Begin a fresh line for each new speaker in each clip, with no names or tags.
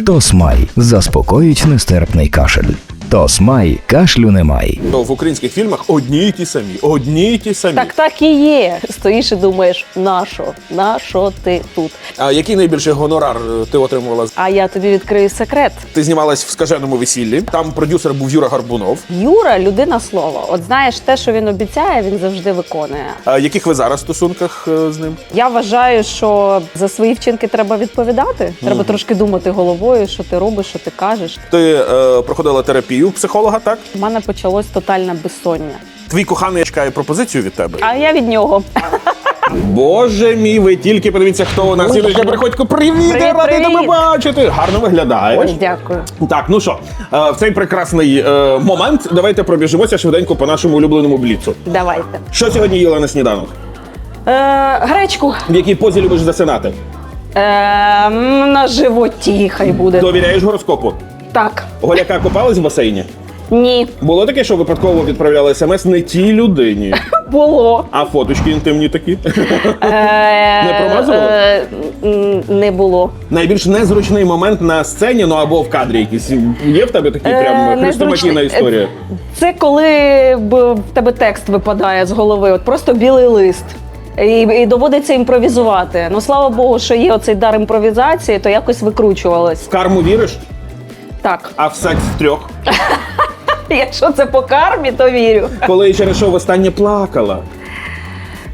Тосмай заспокоїть нестерпний кашель. Тосмай кашлю немає.
То в українських фільмах одні й ті самі, одні й ті самі.
Так так і є. Стоїш і думаєш, на що? На що ти тут?
А який найбільший гонорар е, ти отримувала?
А я тобі відкрию секрет.
Ти знімалась в скаженому весіллі. Там продюсер був Юра Гарбунов.
Юра людина слова. От знаєш, те, що він обіцяє, він завжди виконує.
А яких ви зараз в стосунках е, з ним?
Я вважаю, що за свої вчинки треба відповідати. Треба трошки думати головою, що ти робиш, що ти кажеш.
Ти е, проходила терапію у психолога, так?
У мене почалось тотальне безсоння.
Твій коханий чекає пропозицію від тебе.
А я від нього.
Боже мій, ви тільки подивіться, хто у нас. Юлічка Приходько, привіт!
Привіт,
я радий
привіт.
тебе бачити! Гарно виглядаєш.
Ой, дякую.
Так, ну що, е, в цей прекрасний е, момент давайте пробіжимося швиденько по нашому улюбленому бліцу.
Давайте.
Що сьогодні їла на сніданок?
Е, гречку.
В якій позі любиш засинати?
Е, м, на животі хай буде.
Довіряєш гороскопу?
Так.
Голяка купалась в басейні?
Ні.
Було таке, що випадково відправляли смс не тій людині,
Було.
а фоточки інтимні такі.
Е,
Не промазувала?
е, м, Не було.
Найбільш незручний момент на сцені, ну або в кадрі якийсь. Є в тебе такий
Е,
прям хрестоматійна
незручний.
історія?
Це коли б, в тебе текст випадає з голови, от просто білий лист. І, і доводиться імпровізувати. Ну слава Богу, що є оцей дар імпровізації, то якось викручувалось.
В карму віриш,
Так,
а в секс в трьох.
якщо це по кармі, то вірю.
Коли через що востаннє плакала.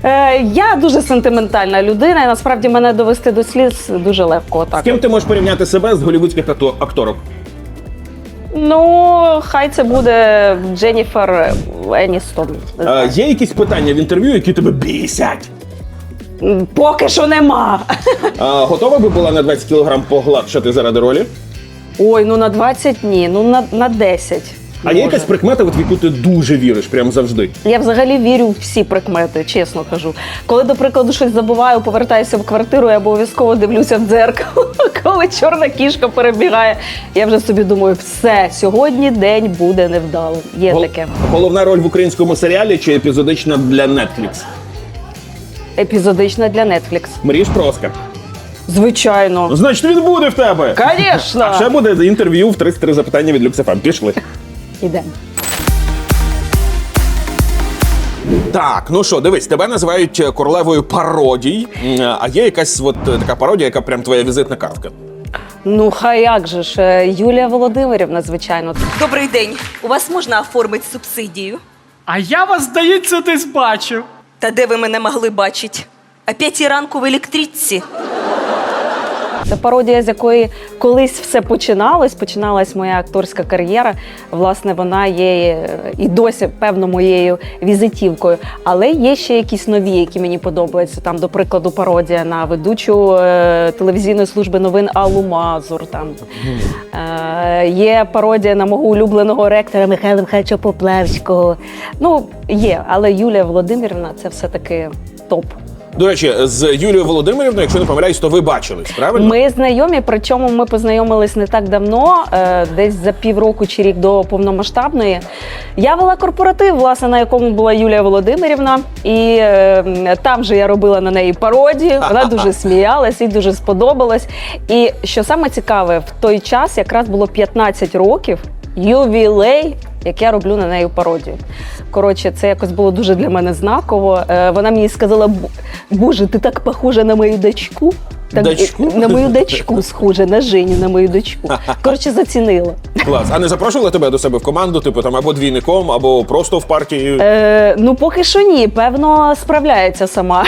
Е, я дуже сентиментальна людина, і насправді мене довести до сліз дуже легко.
З ким ти можеш порівняти себе з голівудських акто- акторок?
Ну, хай це буде Дженніфер Еністон.
Е, є якісь питання в інтерв'ю, які тебе бісять?
Поки що нема.
Е, готова би була на 20 кілограм погладшати заради ролі?
Ой, ну на 20 ні, ну на, на 10.
А є
може.
якась прикмета, от в яку ти дуже віриш, прям завжди.
Я взагалі вірю в всі прикмети, чесно кажу. Коли, до прикладу, щось забуваю, повертаюся в квартиру, я обов'язково дивлюся в дзеркало. Коли чорна кішка перебігає, я вже собі думаю, все, сьогодні день буде невдалим. Є
Гол-
таке.
Головна роль в українському серіалі чи епізодична для Netflix?
Епізодична для Netflix.
Мрієш про Оскар?
Звичайно.
Значить, він буде в тебе.
Звісно.
А ще буде інтерв'ю в 33 запитання від Люксефем. Пішли.
Ідемо.
Так, ну що, дивись, тебе називають е, королевою пародій. М, А є якась от е, така пародія, яка прям твоя візитна картка.
Ну, хай як же ж, е, Юлія Володимирівна, звичайно.
Добрий день. У вас можна оформити субсидію?
А я вас, здається, десь бачив.
Та де ви мене могли бачити? О п'ятій ранку в електричці.
Це пародія, з якої колись все починалось. Починалась моя акторська кар'єра. Власне, вона є е, і досі певно моєю візитівкою. Але є ще якісь нові, які мені подобаються. Там, до прикладу, пародія на ведучу е, телевізійної служби новин Аллу Мазур. Там е, є пародія на мого улюбленого ректора Михайла Михайловича Поплавського. Ну, є, але Юлія Володимирівна це все-таки топ.
До речі, з Юлією Володимирівною, якщо не помиляюсь, то ви бачились, правильно?
Ми знайомі, причому ми познайомились не так давно, е, десь за півроку чи рік до повномасштабної. Я вела корпоратив, власне, на якому була Юлія Володимирівна, і е, там же я робила на неї пародію. Вона дуже сміялась, їй дуже сподобалось. І що саме цікаве, в той час якраз було 15 років ювілей. Як я роблю на неї пародію. Коротше, це якось було дуже для мене знаково. Е, вона мені сказала: Боже, ти так похожа на мою дочку. Так,
Дочку?
На мою дочку схоже, на Женю, на мою дочку. Коротше, зацінила.
Клас. А не запрошували тебе до себе в команду, типу там або двійником, або просто в партії?
Е, ну, поки що ні, певно, справляється сама.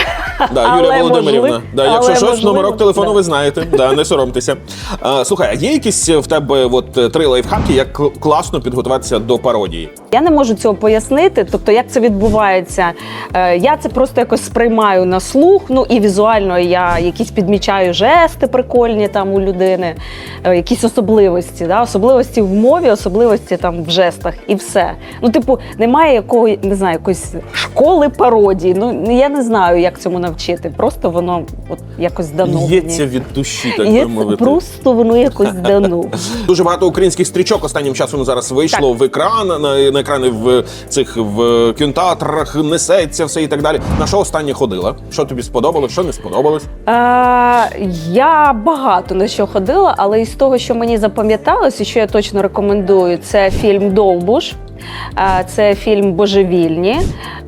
Да, Юлія
Але
Володимирівна.
можливо-
да, якщо
але
щось,
можливо,
номерок телефону
да.
ви знаєте. Да, не соромтеся. А, слухай, а є якісь в тебе от, е, три лайфхаки, як кл- класно підготуватися до пародії?
Я не можу цього пояснити. Тобто, як це відбувається. Е, я це просто якось сприймаю на слух. Ну і візуально я якісь підмічаю жести прикольні там у людини, е, якісь особливості, да? особливості в мові, особливості там в жестах, і все. Ну, типу, немає якого, не знаю, якоїсь школи пародії. Ну я не знаю, як цьому навчити. Просто воно от якось дано.
Л'ється від душі, так
Є-
би мовити.
просто воно якось дано.
Дуже багато українських стрічок останнім часом зараз вийшло в екран, на, на екрани в цих в кінотеатрах, несеться все і так далі. На що останнє ходила? Що тобі сподобалось, що не сподобалось?
А, я багато на що ходила, але із того, що мені запам'яталось, і що я точно рекомендую, це фільм Довбуш. Це фільм Божевільні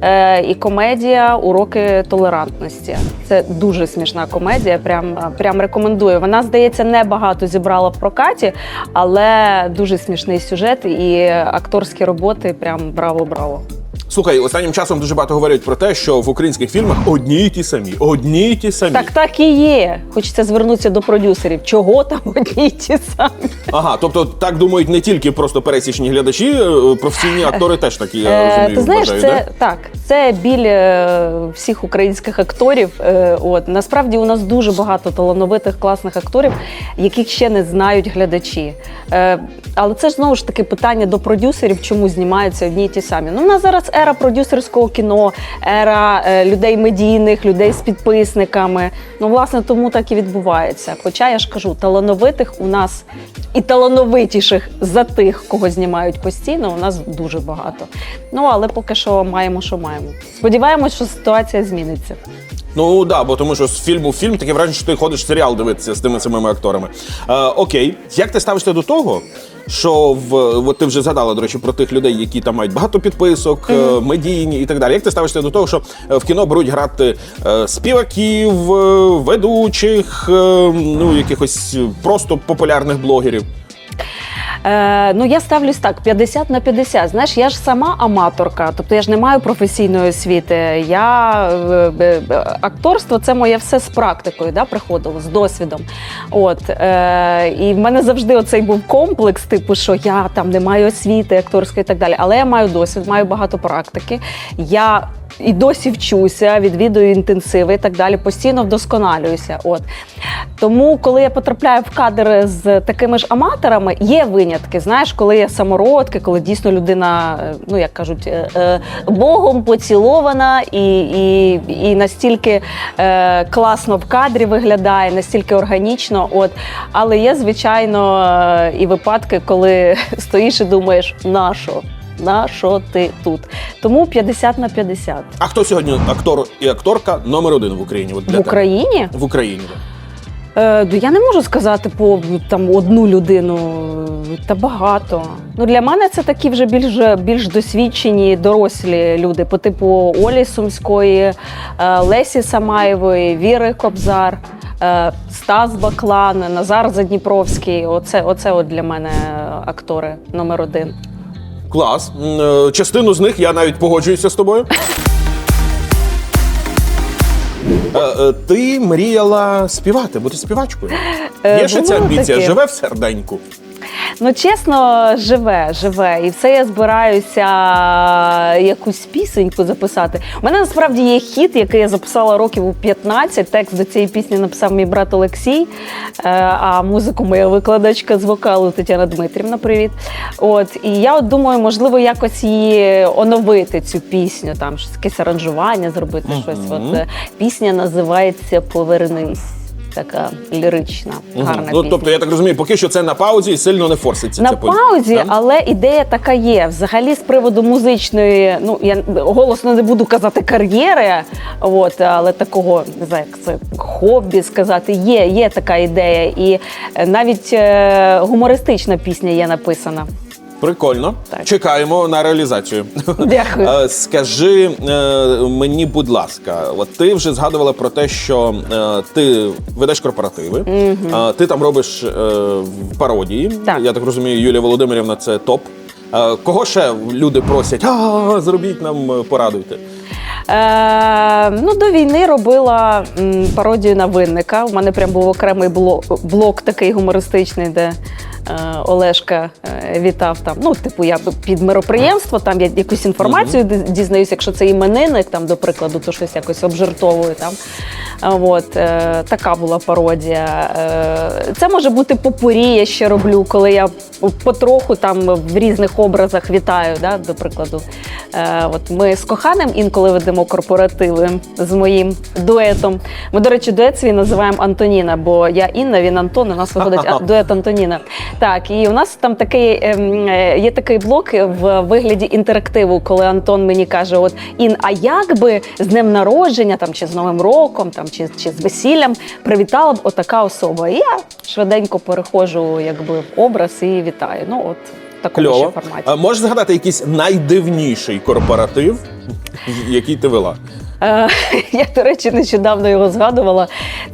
е, і комедія Уроки толерантності. Це дуже смішна комедія. Прям, прям рекомендую. Вона, здається, не багато зібрала в прокаті, але дуже смішний сюжет і акторські роботи. Прям браво-браво.
Слухай, останнім часом дуже багато говорять про те, що в українських фільмах одні й ті самі, одні й ті самі.
Так так і є. Хочеться звернутися до продюсерів. Чого там одні й ті самі?
Ага, тобто так думають не тільки просто пересічні глядачі, е, професійні актори теж такі, я
Е,
розумію,
Ти знаєш,
вважають,
це так, це біль е, всіх українських акторів. Е, От насправді у нас дуже багато талановитих класних акторів, яких ще не знають глядачі. Е, Але це ж знову ж таки питання до продюсерів, чому знімаються одні й ті самі. Ну, у нас зараз ера продюсерського кіно, ера е, людей медійних, людей з підписниками. Ну, власне, тому так і відбувається. Хоча я ж кажу, талановитих у нас і талановитіших за тих, кого знімають постійно, у нас дуже багато. Ну але поки що маємо, що маємо. Сподіваємось, що ситуація зміниться.
Ну да, бо тому що з фільму в фільм таке враження, що ти ходиш серіал дивитися з тими самими акторами. Е, окей, як ти ставишся до того? Що в от ти вже згадала, до речі, про тих людей, які там мають багато підписок, е, медійні і так далі. Як ти ставишся до того, що е, в кіно беруть грати е, співаків, е, ведучих, е, ну якихось просто популярних блогерів?
Е, ну я ставлюсь так: 50 на 50. Знаєш, я ж сама аматорка, тобто я ж не маю професійної освіти. Я е, е, акторство це моє все з практикою, да, приходило з досвідом. От е, і в мене завжди оцей був комплекс, типу, що я там не маю освіти акторської і так далі. Але я маю досвід, маю багато практики. Я і досі вчуся, відвідую інтенсиви і так далі, постійно вдосконалююся. От тому, коли я потрапляю в кадр з такими ж аматорами, є винятки. Знаєш, коли є самородки, коли дійсно людина, е, ну як кажуть, е, е, богом поцілована і, і, і настільки класно в кадрі виглядає, настільки органічно. От, але є звичайно і випадки, коли стоїш і думаєш, на? На що ти тут? Тому 50 на 50.
А хто сьогодні актор і акторка номер один в Україні? От для
В
тебе?
Україні
В Україні.
Е, ну, я не можу сказати по там одну людину, е, та багато. Ну для мене це такі вже більш більш досвідчені дорослі люди, по типу Олі Сумської, е, Лесі Самаєвої, Віри Кобзар. е, Стас Баклан, Назар Задніпровський. Оце, оце от для мене актори номер один.
Клас. Е, Частину з них я навіть погоджуюся з тобою. Е, е, Ти мріяла співати, бути співачкою. Є ще ця амбіція, живе в серденьку.
Ну, чесно, живе, живе. І все я збираюся якусь пісеньку записати. У мене насправді є хіт, який я записала років у 15. Текст до цієї пісні написав мій брат Олексій, е, а музику моя викладачка з вокалу Тетяна Дмитрівна. Привіт. От і я от думаю, можливо, якось її оновити цю пісню, там щось якесь аранжування зробити. Щось. От е, пісня називається Повернись. Така лірична, гарна
ну,
пісня.
тобто, я так розумію, поки що це на паузі і сильно не форситься.
На
ця
паузі,
Так?
але ідея така є. Взагалі, з приводу музичної, ну я голосно не буду казати кар'єри, от, але такого не знаю, як це хобі сказати. Є, є така ідея, і навіть е, гумористична пісня є написана.
Прикольно.
Так.
Чекаємо на реалізацію.
Дякую.
Е, Скажи е, мені, будь ласка, от ти вже згадувала про те, що е, ти ведеш корпоративи, е, ти там робиш пародії.
Так.
Я так розумію, Юлія Володимирівна це топ. Кого ще люди просять? А, зробіть нам, порадуйте.
Е, ну, до війни робила м, пародію на винника. У мене прям був окремий блок, блок такий гумористичний, де Олешка е, вітав там. Ну, типу, я під мероприємство, там я якусь інформацію ді- дізнаюсь, якщо це іменинник, там, до прикладу, то щось якось обжартовую там. От, е, така була пародія. Е, це може бути попурі, я ще роблю, коли я потроху там в різних образах вітаю, да, до прикладу. Е, от ми з коханим інколи ведемо корпоративи з моїм дуетом. Ми, до речі, дует свій називаємо Антоніна, бо я Інна, він Антон, у нас виходить а, дует Антоніна. Так, і у нас там такий ем, е, є такий блок в вигляді інтерактиву, коли Антон мені каже: От Ін, а як би з днем народження там чи з Новим роком, там чи, чи з весіллям привітала б отака особа. І я швиденько переходжу якби в образ і вітаю. Ну от в такому ще
Кльово.
форматі.
А можеш згадати якийсь найдивніший корпоратив, який ти вела?
Е, Я, до речі, нещодавно його згадувала.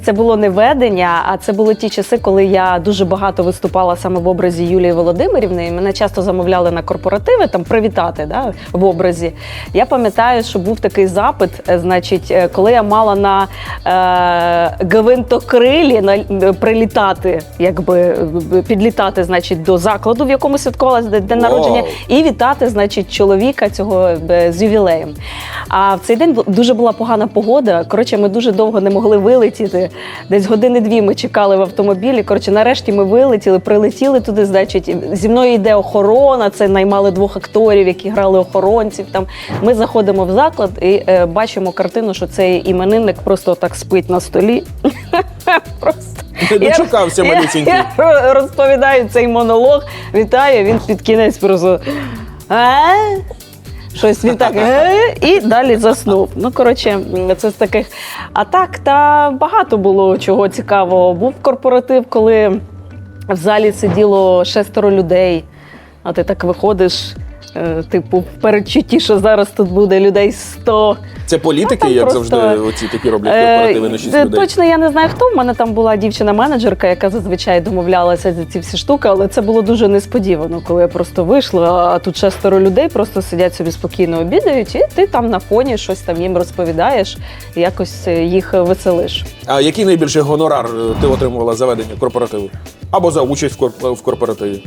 Це було не ведення, а це були ті часи, коли я дуже багато виступала саме в образі Юлії Володимирівни. І мене часто замовляли на корпоративи там привітати да, в образі. Я пам'ятаю, що був такий запит, е, значить, е, коли я мала на е, гвинтокрилі на, прилітати, якби підлітати, значить, до закладу, в якому святкувалося день народження, і вітати, значить, чоловіка цього з ювілеєм. А в цей день дуже була погана погода. Коротше, ми дуже довго не могли вилетіти. Десь години-дві ми чекали в автомобілі. Коротше, нарешті ми вилетіли, прилетіли туди. Значить, зі мною йде охорона. Це наймали двох акторів, які грали охоронців. Там ми заходимо в заклад і е, бачимо картину, що цей іменинник просто так спить на столі. Просто.
Не дочекався, малюсінький.
Я розповідаю цей монолог, вітаю, він під кінець просто. Щось він так «Е?» і далі заснув. Ну, коротше, це з таких. А так, та багато було чого цікавого. Був корпоратив, коли в залі сиділо шестеро людей, а ти так виходиш, е, типу, в передчутті, що зараз тут буде людей 100.
Це політики,
там
як
просто,
завжди, оці такі роблять
Е,
корпоративи на 6
е,
людей.
Точно я не знаю хто. В мене там була дівчина-менеджерка, яка зазвичай домовлялася за ці всі штуки, але це було дуже несподівано, коли я просто вийшла, а тут шестеро людей просто сидять собі спокійно обідають, і ти там на фоні щось там їм розповідаєш, якось е, їх веселиш.
А який найбільший гонорар е, ти отримувала за ведення корпоративу? Або за участь в корп- в корпоративі?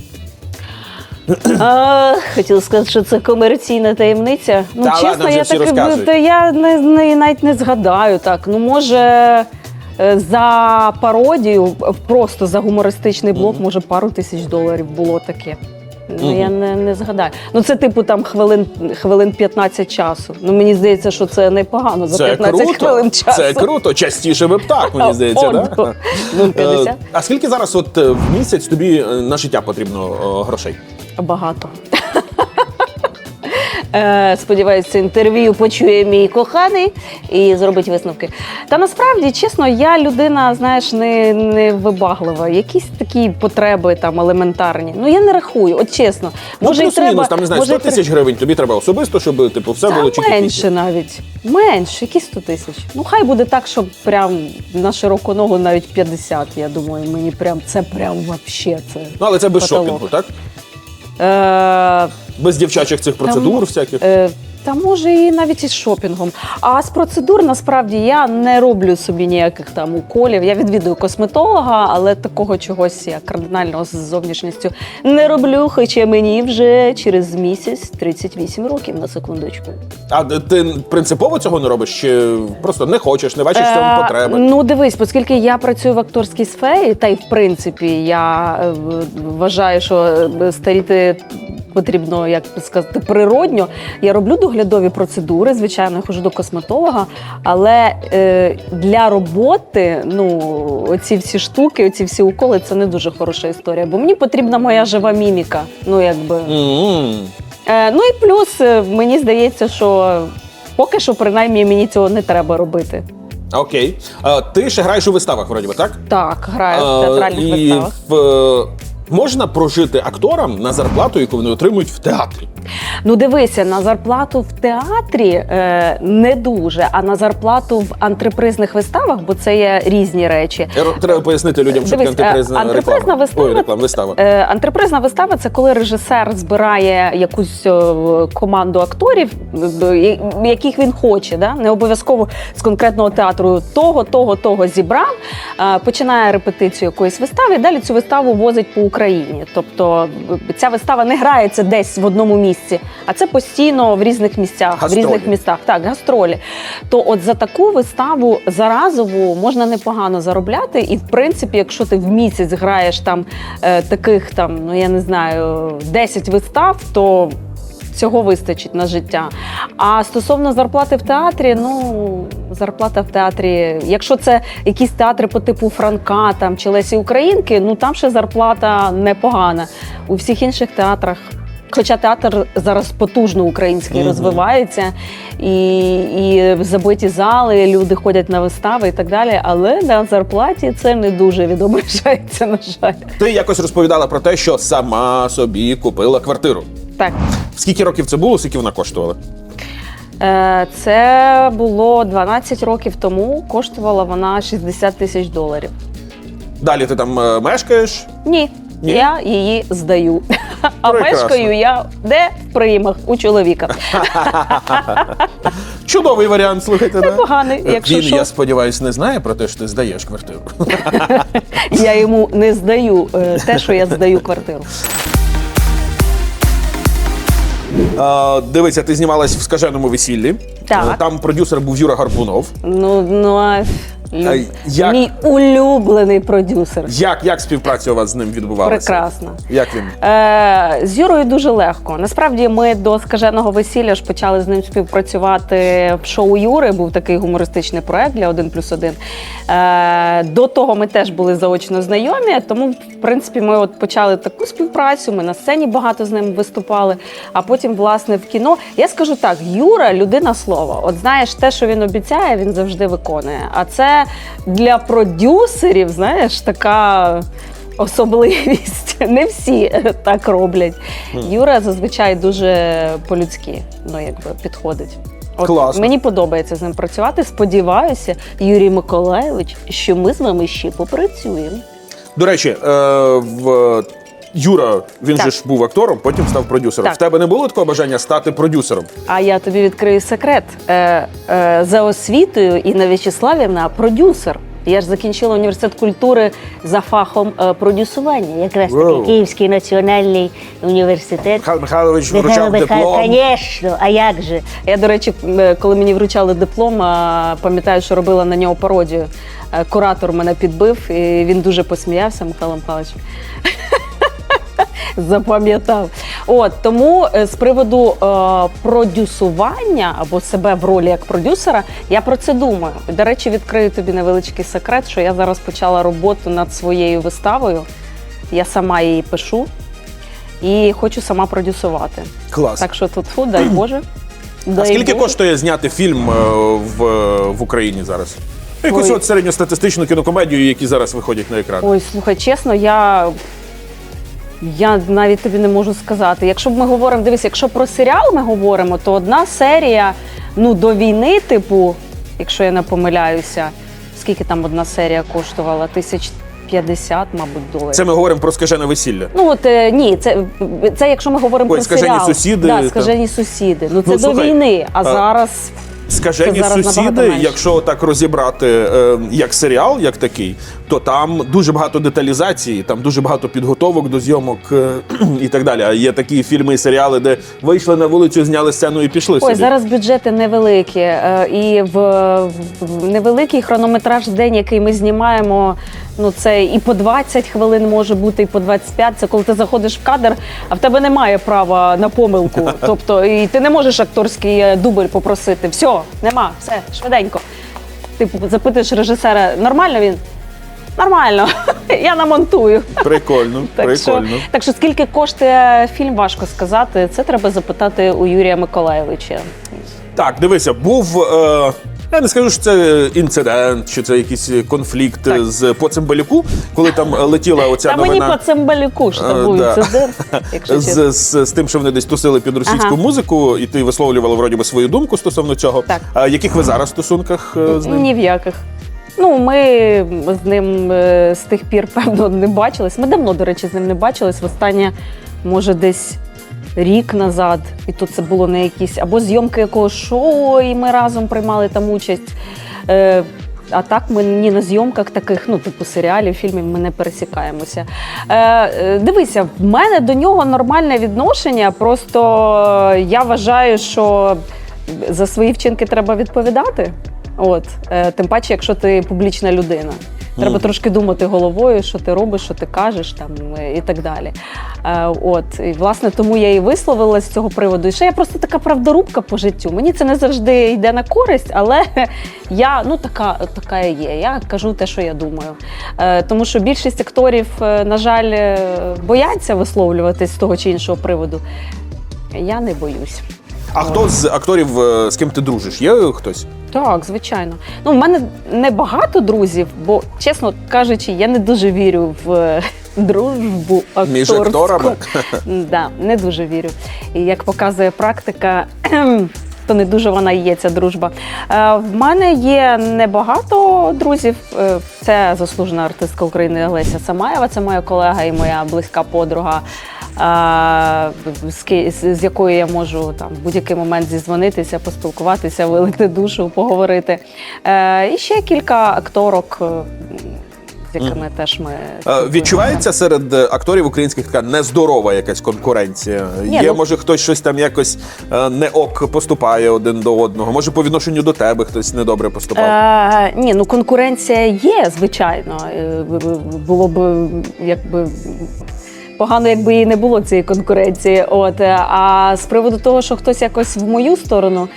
А, хотіла сказати, що це комерційна таємниця. Ну,
Та
чесно,
ладно, вже
я
всі
так
розказують.
та я не, не, навіть не згадаю так. Ну, може, е, за пародію, е, просто за гумористичний блок, може, пару тисяч доларів було таке. Ну, я не, не згадаю. Ну, це типу там хвилин, хвилин 15 часу. Ну, мені здається, що це непогано за
Це
15
круто.
хвилин часу.
Це круто. Частіше би б так, мені здається, да?
ну, ну, 50.
Е, А скільки зараз от е, в місяць тобі е, на життя потрібно е, грошей?
Багато. Е, Сподіваюся, інтерв'ю почує мій коханий і зробить висновки. Та насправді, чесно, я людина, знаєш, не, не вибаглива. Якісь такі потреби там елементарні. Ну я не рахую, от чесно. Може,
ну,
треба,
там не знаю,
може,
100
і
тисяч гривень тобі треба особисто, щоб типу все
Та
було чики
менше навіть. Менше, які 100 тисяч. Ну, хай буде так, щоб прям на широку ногу навіть 50, я думаю, мені прям це прям вообще це.
Ну, але це без
Потолок.
шопінгу, так?
Е,
Без дівчачих цих процедур всяких.
Та може і навіть із шопінгом. А з процедур насправді я не роблю собі ніяких там уколів. Я відвідую косметолога, але такого чогось я кардинального з зовнішністю не роблю. Хоча мені вже через місяць 38 років на секундочку.
А ти принципово цього не робиш? Чи просто не хочеш, не бачиш в цьому
Е,
потреби?
Ну дивись, оскільки я працюю в акторській сфері, та й в принципі я е, вважаю, що е, старіти. Потрібно, як сказати, природньо. Я роблю доглядові процедури, звичайно, я ходжу до косметолога. Але е, для роботи, ну, оці всі штуки, оці всі уколи, це не дуже хороша історія. Бо мені потрібна моя жива міміка. Ну, якби.
М.
Е, ну і плюс е, мені здається, що поки що, принаймні, мені цього не треба робити.
Окей. А, ти ще граєш у виставах, вроді би, так?
Так, граю в театральних
і
виставах.
В, е, можна прожити акторам на зарплату, яку вони отримують в театрі.
Ну дивися, на зарплату в театрі е, не дуже, а на зарплату в антрепризних виставах, бо це є різні речі.
Треба пояснити людям, що
Дивись, е,
антипризна
антрепризна
реклама.
вистава-
Ой, реклама, вистава.
Е, антрепризна вистава це коли режисер збирає якусь е, команду акторів, е, яких він хоче, да? не обов'язково з конкретного театру того, того, того зібрав, е, починає репетицію якоїсь вистави, і далі цю виставу возить по Україні. Тобто ця вистава не грається десь в одному місці, а це постійно в різних місцях,
Гастролі.
в різних містах. Так, гастролі. То от за таку виставу заразову можна непогано заробляти. І в принципі, якщо ти в місяць граєш там е, таких там, ну я не знаю, 10 вистав, то цього вистачить на життя. А стосовно зарплати в театрі, ну зарплата в театрі, якщо це якісь театри по типу Франка там чи Лесі Українки, ну там ще зарплата непогана. У всіх інших театрах Хоча театр зараз потужно український розвивається, і, і забиті зали, люди ходять на вистави і так далі. Але на зарплаті це не дуже відображається, на жаль.
Ти якось розповідала про те, що сама собі купила квартиру.
Так.
Скільки років це було, скільки вона коштувала?
Е, Це було 12 років тому. Коштувала вона 60 тисяч доларів.
Далі ти там е, мешкаєш.
Ні,
Ні?
я її здаю. А
Прекрасно.
мешкаю я де в приймах у чоловіка.
Чудовий варіант, слухайте. да?
Непоганий, якщо
Він,
що.
я сподіваюся, не знає про те, що ти здаєш квартиру.
Я йому не здаю е, те, що я здаю квартиру.
Е, Дивися, ти знімалась в скаженому весіллі.
Так.
Е, Там продюсер був Юра Гарбунов.
Ну, ну а лю-
як-
мій улюблений продюсер.
Як, як співпраця у вас з ним відбувалася?
Прекрасно.
Як він?
Е, з Юрою дуже легко. Насправді ми до скаженого весілля ж почали з ним співпрацювати в шоу Юри. Був такий гумористичний проект для 1 плюс 1. Е, до того ми теж були заочно знайомі, тому, в принципі, ми от почали таку співпрацю. Ми на сцені багато з ним виступали, а потім, власне, в кіно. Я скажу так: Юра людина слова. От знаєш, те, що він обіцяє, він завжди виконує. А це для продюсерів, знаєш, така особливість. Не всі так роблять. Юра зазвичай дуже по-людськи ну, якби, підходить. От
Класно.
Мені подобається з ним працювати. Сподіваюся, Юрій Миколайович, що ми з вами ще попрацюємо.
До речі, е, в Юра, він
Так.
же ж був актором, потім став продюсером.
Так.
В тебе не було такого бажання стати продюсером?
А я тобі відкрию секрет. Е, е, за освітою Інна В'ячеславівна продюсер. Я ж закінчила університет культури за фахом е, продюсування. Якраз
Вау.
такий Київський національний університет.
Михайло Михайлович вручав
Михайло,
диплом.
Звісно, а як же? Я, до речі, е, коли мені вручали диплом, пам'ятаю, що робила на нього пародію. Е, Куратор мене підбив, і він дуже посміявся, Михайло Михайлович. Запам'ятав. От тому е, з приводу е, продюсування або себе в ролі як продюсера, я про це думаю. До речі, відкрию тобі невеличкий секрет, що я зараз почала роботу над своєю виставою. Я сама її пишу і хочу сама продюсувати.
Клас.
Так що тут фу, дай Боже.
А скільки
Боже.
коштує зняти фільм е, в, в Україні зараз? Якусь
Ой.
от середньостатистичну кінокомедію, які зараз виходять на екран.
Ой, слухай, чесно, я. Я навіть тобі не можу сказати. Якщо б ми говоримо, дивись, якщо про серіал ми говоримо, то одна серія ну, до війни, типу, якщо я не помиляюся, скільки там одна серія коштувала? Тисяч 50, мабуть, доларів.
Це ми говоримо про скажене весілля.
Ну от е, ні, це, це якщо ми говоримо
Ой,
про
«Скажені
серіал.
сусіди»,
Да, скажені сусіди. Ну це
Ну,
до
слухай,
війни, а
а,
зараз
Скажені
зараз набагато
сусіди,
менше.
якщо так розібрати е, як серіал, як такий, то там дуже багато деталізації, там дуже багато підготовок до зйомок е, і так далі. А є такі фільми і серіали, де вийшли на вулицю, зняли сцену і пішли
Ой,
собі.
зараз бюджети невеликі, е, і в, в невеликий хронометраж в день, який ми знімаємо. Ну це і по 20 хвилин може бути, і по 25. Це коли ти заходиш в кадр, а в тебе немає права на помилку. Тобто, і ти не можеш акторський е, дубль попросити. Все, нема, все, швиденько. Типу, запитуєш режисера, нормально він? Нормально, я намонтую.
Прикольно,
Так що, так що скільки коштує фільм, важко сказати. Це треба запитати у Юрія Миколаєвича.
Так, дивися, був. Е, я не скажу, що це інцидент, чи це якийсь конфлікт
Так.
з по Цимбалюку, коли там летіла оця
Та мені
новина.
по цимбалюку ж
Е,
то був
да.
інцидент, якщо.
З, з, з тим, що вони десь тусили під російську
Ага.
музику, і ти висловлювала вроді би свою думку стосовно цього.
Так.
А яких ви зараз в стосунках е, з ним?
Ні в яких. Ну, ми з ним е, з тих пір, певно, не бачились. Ми давно, до речі, з ним не бачились. Востаннє, може, десь рік назад. І то це було не якісь або зйомки якогось шоу, і ми разом приймали там участь. Е, а так ми ні на зйомках таких, ну, типу серіалів, фільмів, ми не пересікаємося. Е, е, дивися, в мене до нього нормальне відношення. Просто я вважаю, що за свої вчинки треба відповідати. От, е, тим паче, якщо ти публічна людина. Треба трошки думати головою, що ти робиш, що ти кажеш там е, і так далі. Е, от, і власне тому я і висловилась з цього приводу. І ще я просто така правдорубка по життю. Мені це не завжди йде на користь, але я ну така, така є. Я кажу те, що я думаю. Е, тому що більшість акторів, на жаль, бояться висловлюватись з того чи іншого приводу. Я не боюсь.
А хто з акторів, е, з ким ти дружиш? Є хтось?
Так, звичайно. Ну, в мене не багато друзів, бо, чесно кажучи, я не дуже вірю в е, дружбу акторську.
Між акторами?
Да, не дуже вірю. І як показує практика, то не дуже вона є ця дружба. Е, В мене є небагато друзів. Це заслужена артистка України Олеся Самаєва, це моя колега і моя близька подруга. З якою я можу там в будь-який момент зізвонитися, поспілкуватися, вилити душу, поговорити. Е, І ще кілька акторок, е, з якими теж ми
Е. Відчувається серед акторів українських така нездорова якась конкуренція.
Ні,
Є,
ну-
може, хтось щось там якось не ок поступає один до одного. Може, по відношенню до тебе хтось недобре поступав.
Е, ні, ну конкуренція є, звичайно. Було б якби. Погано, якби і не було цієї конкуренції. От е, а з приводу того, що хтось якось в мою сторону,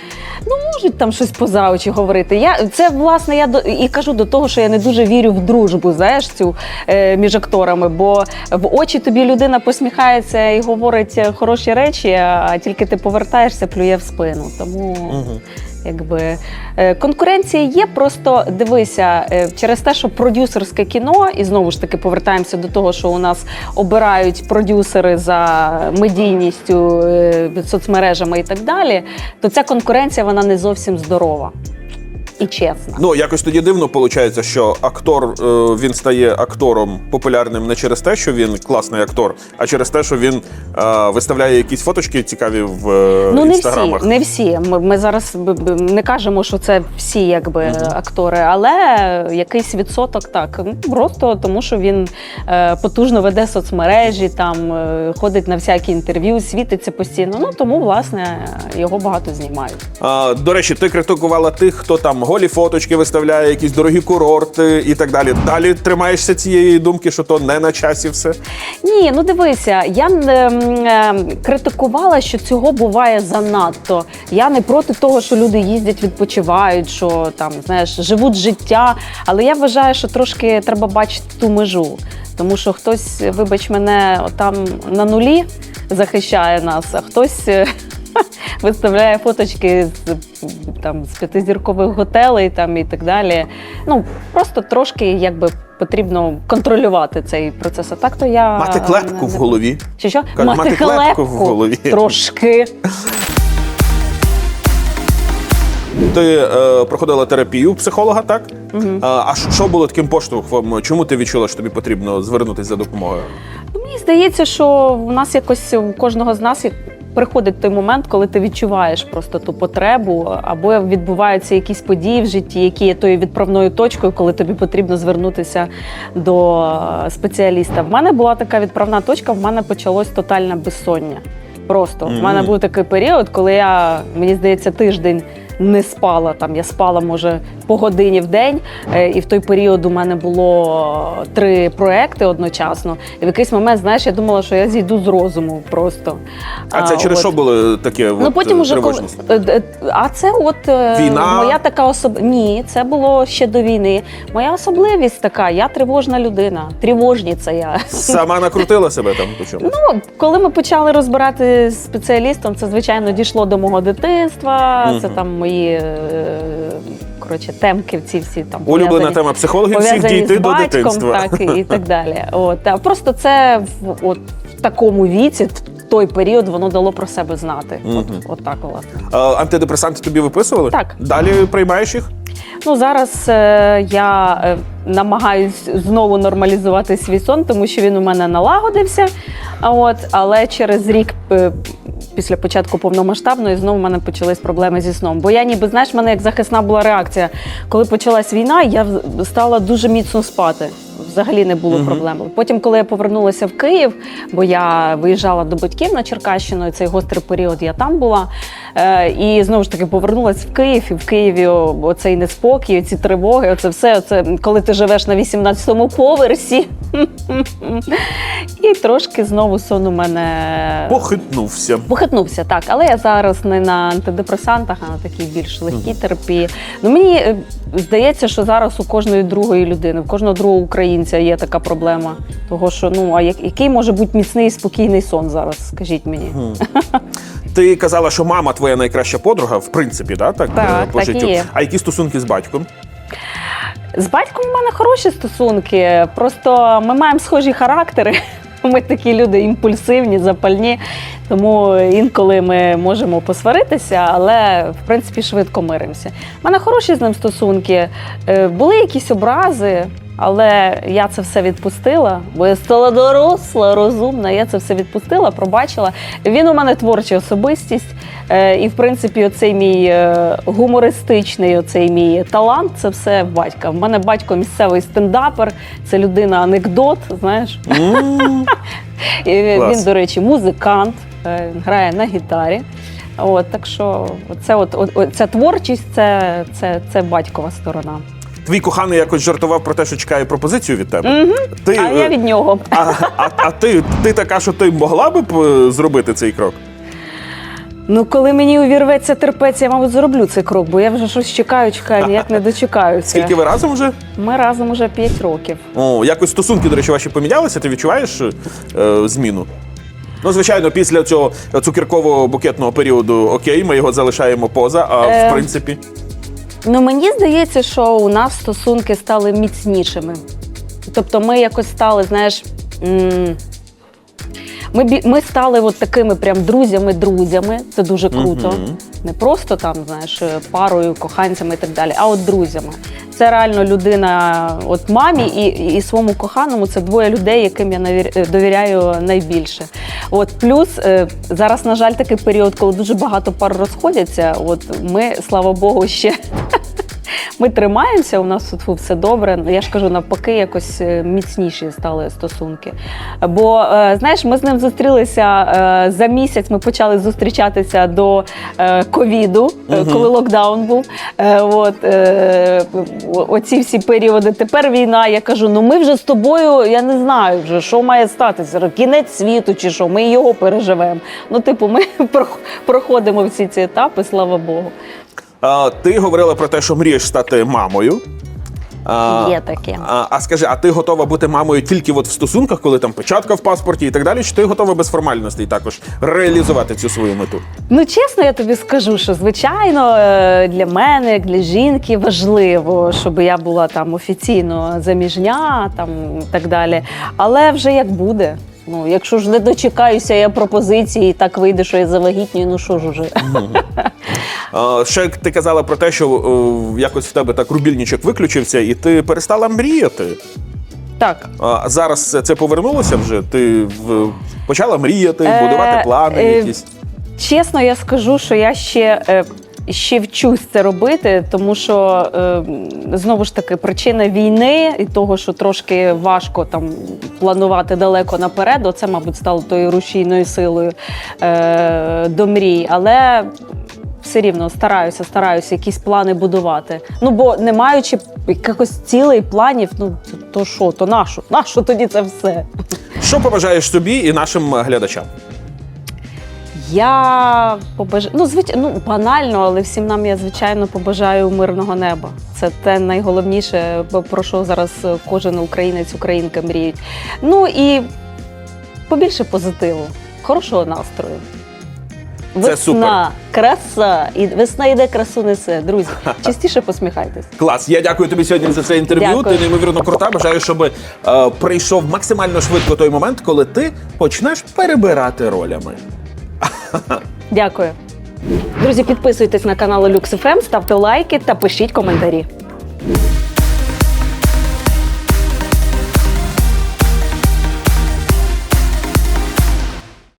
ну можуть там щось поза очі говорити. Я це власне я до і кажу до того, що я не дуже вірю в дружбу, знаєш, цю е, між акторами. Бо в очі тобі людина посміхається і говорить хороші речі, а тільки ти повертаєшся, плює в спину. Тому якби е, конкуренція є. Просто дивися е, через те, що продюсерське кіно, і знову ж таки повертаємося до того, що у нас обирають продюсери за медійністю, е, соцмережами і так далі. То ця конкуренція вона не зовсім здорова і чесна.
Ну, якось тоді дивно виходить, що актор е, він стає актором популярним не через те, що він класний актор, а через те, що він е, виставляє якісь фоточки цікаві в е,
Ну, не всі,
інстаграмах.
не всі. Ми, ми зараз не кажемо, що це всі якби актори, але якийсь відсоток так. Ну, Просто тому, що він потужно веде соцмережі, там ходить на всякі інтерв'ю, світиться постійно. Ну тому власне його багато знімають.
А, до речі, ти критикувала тих, хто там голі фоточки виставляє, якісь дорогі курорти і так далі. Далі тримаєшся цієї думки, що то не на часі все.
Ні, ну дивися, я е, критикувала, що цього буває занадто. Я не проти того, що люди їздять, відпочивають, що там знаєш, живуть життя. Але я вважаю, що трошки треба бачити ту межу. Тому що хтось, вибач мене, там на нулі захищає нас, а хтось. Виставляє фоточки з там з п'ятизіркових готелей там і так далі. Ну просто трошки якби потрібно контролювати цей процес. А так то я
Мати клепку в голові.
Чи що?
Кажуть, мати клепку в голові.
Трошки.
Ти е, проходила терапію психолога, так? А, а що- було таким поштовхом? Чому ти відчула, що тобі потрібно звернутися за допомогою?
Ну, Мені здається, що в нас якось у кожного з нас приходить той момент, коли ти відчуваєш просто ту потребу, або відбуваються якісь події в житті, які є тою відправною точкою, коли тобі потрібно звернутися до е, спеціаліста. В мене була така відправна точка, в мене почалось тотальне безсоння. Просто в мене був такий період, коли я, мені здається, тиждень не спала. Там я спала, може, по годині в день. Е, І в той період у мене було три проекти одночасно. І в якийсь момент, знаєш, я думала, що я зійду з розуму просто.
А це через
от.
що було таке
Ну
от,
потім уже коли... Е, е, А це от
Війна?
моя така особ... Ні, це було ще до війни. Моя особливість така, я тривожна людина. Тривожниця я.
Сама накрутила себе там по чому?
Ну, коли ми почали розбирати з спеціалістом, це звичайно дійшло до мого дитинства. Це там мої е, коротше, темки, ці всі там
Улюблена тема психологів всіх дійти до дитинства.
так і так далі. От а просто це в от в такому віці, в той період, воно дало про себе знати. От,
Мгм.
от так власне.
А, антидепресанти тобі виписували?
Так.
Далі приймаєш їх?
Ну зараз е, я е, намагаюсь знову нормалізувати свій сон, тому що він у мене налагодився. От, але через рік. Після початку повномасштабної знову в мене почались проблеми зі сном. Бо я ніби знаєш, в мене як захисна була реакція. Коли почалась війна, я стала дуже міцно спати. Взагалі не було проблем. Потім, коли я повернулася в Київ, бо я виїжджала до батьків на Черкащину, і цей гострий період я там була. Е, і знову ж таки повернулася в Київ, і в Києві оцей неспокій, ці тривоги, оце все, оце, коли ти живеш на 18-му поверсі. І трошки знову сон у мене
Похитнувся.
Похитнувся, так, але я зараз не на антидепресантах, а на такій більш легкій терапії. Ну мені е, здається, що зараз у кожної другої людини, в кожного другого українця є така проблема. Того, що ну а як- який може бути міцний і спокійний сон зараз? Скажіть мені.
Ти казала, що мама твоя найкраща подруга, в принципі, да? так,
Так,
е, по
так і є.
А які стосунки з батьком?
З батьком у мене хороші стосунки. Просто ми маємо схожі характери. Ми такі люди імпульсивні, запальні. Тому інколи ми можемо посваритися, але в принципі швидко миримося. У мене хороші з ним стосунки. Е, Були якісь образи, але я це все відпустила, бо я стала доросла, розумна. Я це все відпустила, пробачила. Він у мене творча особистість. Е, І, в принципі, оцей мій е, гумористичний, оцей мій талант це все батька. В мене батько місцевий стендапер, це людина анекдот, знаєш. Він, до речі, музикант, е, він грає на гітарі. От, так що це от, от ця творчість це, це, це батькова сторона.
Твій коханий якось жартував про те, що чекає пропозицію від тебе. Ти,
А я
е,
від нього.
а, а, а ти, ти така, що ти могла би б е, зробити цей крок?
Ну, коли мені увірветься терпець, я, мабуть, зроблю цей крок, бо я вже щось чекаю, чекаю, ніяк не дочекаюся.
Скільки ви разом вже?
Ми разом уже 5 років.
О, якось стосунки, до речі, ваші помінялися. Ти відчуваєш е, зміну? Ну, звичайно, після цього цукеркового букетного періоду окей, ми його залишаємо поза, а
Е,
в принципі.
Ну, мені здається, що у нас стосунки стали міцнішими. Тобто ми якось стали, знаєш. м, Ми, ми стали от такими прям друзями-друзями. Це дуже круто. Не просто там, знаєш, парою, коханцями і так далі, а от друзями. Це реально людина, от мамі і, і своєму коханому. Це двоє людей, яким я довіряю найбільше. От плюс е, зараз, на жаль, такий період, коли дуже багато пар розходяться. От ми, слава Богу, ще ми тримаємося, у нас тут все добре. Я ж кажу, навпаки, якось е, міцніші стали стосунки. Бо е, знаєш, ми з ним зустрілися е, за місяць. Ми почали зустрічатися до ковіду, коли локдаун був. От оці всі періоди. Тепер війна. Я кажу: ну ми вже з тобою, я не знаю вже, що має статися. Кінець світу чи що, ми його переживемо. Ну, типу, ми проходимо всі ці етапи, слава Богу.
А, ти говорила про те, що мрієш стати мамою. А,
Є таке.
А, а скажи, а ти готова бути мамою тільки от в стосунках, коли там печатка в паспорті і так далі? Чи ти готова без формальностей також реалізувати цю свою мету?
Ну, чесно, я тобі скажу, що звичайно е, для мене, як для жінки, важливо, щоб я була там офіційно заміжня, там і так далі. Але вже як буде. Ну, якщо ж не дочекаюся я пропозиції, і так вийде, що я завагітнюю, ну що ж уже.
Ще ти казала про те, що е, якось в тебе так рубільничок виключився, і ти перестала мріяти.
Так.
А зараз це- повернулося вже? Ти почала мріяти,
Е,
будувати плани
е,
якісь.
Чесно, я скажу, що я ще. Ще вчусь це робити, тому що е, знову ж таки причина війни і того, що трошки важко там планувати далеко наперед, оце, мабуть, стало тою рушійною силою е, до мрій. Але все рівно стараюся, стараюся якісь плани будувати. Ну бо не маючи якихось цілей, планів, ну то що, то нащо? Нащо тоді це все?
Що побажаєш собі і нашим глядачам?
Я побажаю, ну, звичайно, ну, банально, але всім нам я, звичайно, побажаю мирного неба. Це те найголовніше, про що зараз кожен українець, українка мріють. Ну і побільше позитиву, хорошого настрою.
Це
Весна,
супер.
краса. І весна йде, красу несе. Друзі, частіше посміхайтесь.
Клас, я дякую тобі сьогодні за це інтерв'ю.
Дякую.
Ти неймовірно крута. Бажаю, щоб е, прийшов максимально швидко той момент, коли ти почнеш перебирати ролями.
Дякую. Друзі, підписуйтесь на канал Lux FM, ставте лайки та пишіть коментарі.